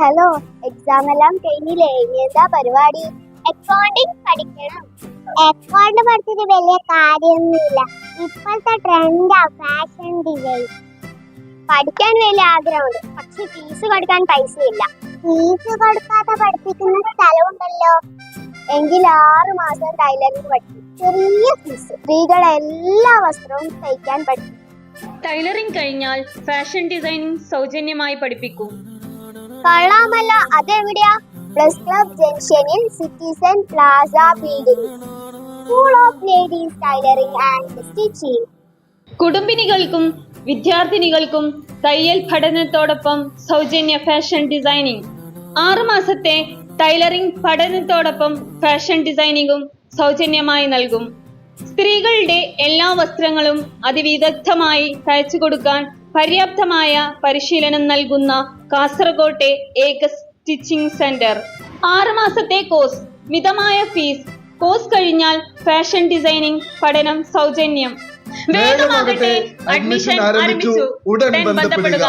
Hello exam എല്ലാം കഴിഞ്ഞില്ലേ? ഇനി എന്താ പരിപാടി? അക്കൗണ്ടിങ് പഠിക്കണം. അക്കൗണ്ട് പഠിച്ചിട്ട് വലിയ കാര്യമൊന്നുമില്ല. ഇപ്പോഴത്തെ ട്രെൻഡാ ഫാഷൻ ഡിസൈൻ പഠിക്കാൻ വലിയ ആഗ്രഹമുണ്ട്. പക്ഷെ ഫീസ് കൊടുക്കാൻ പൈസ ഇല്ല ഫീസ് കൊടുക്കാതെ പഠിപ്പിക്കുന്ന സ്ഥലമുണ്ടല്ലോ. എങ്കിൽ ആറ് മാസം ടൈലറിംഗ് പഠിക്കും. ചെറിയ ഫീസ് സ്ത്രീകൾ എല്ലാ വസ്ത്രവും തയ്ക്കാൻ പഠിക്കും. ടൈലറിംഗ് കഴിഞ്ഞാൽ ഫാഷൻ ഡിസൈനിങ് സൗജന്യമായി പഠിപ്പിക്കൂ. കൊള്ളാമല്ല. അതെവിടെയാ? പ്രസ് ക്ലബ് ജംഗ്ഷനിൽ citizen plaza building school of ladies tailoring and stitching കുടുംബിനികൾക്കും വിദ്യാർത്ഥിനികൾക്കും തയ്യൽ പഠനത്തോടൊപ്പം സൗജന്യ ഫാഷൻ ഡിസൈനിങ് ആറുമാസത്തെ ടൈലറിംഗ് പഠനത്തോടൊപ്പം ഫാഷൻ ഡിസൈനിങ്ങും സൗജന്യമായി നൽകും. സ്ത്രീകളുടെ എല്ലാ വസ്ത്രങ്ങളും അതിവിദഗ്ധമായി തയ്ച്ചു കൊടുക്കാൻ പര്യാപ്തമായ പരിശീലനം നൽകുന്ന കാസർകോട്ടെ ഏക സ്റ്റിച്ചിങ് സെന്റർ. ആറ് മാസത്തെ കോഴ്സ് മിതമായ ഫീസ് കോഴ്സ് കഴിഞ്ഞാൽ ഫാഷൻ ഡിസൈനിങ് പഠനം സൗജന്യം. വേഗമാകട്ടെ അഡ്മിഷൻ ആരംഭിച്ചു. ഉടൻ ബന്ധപ്പെടുക.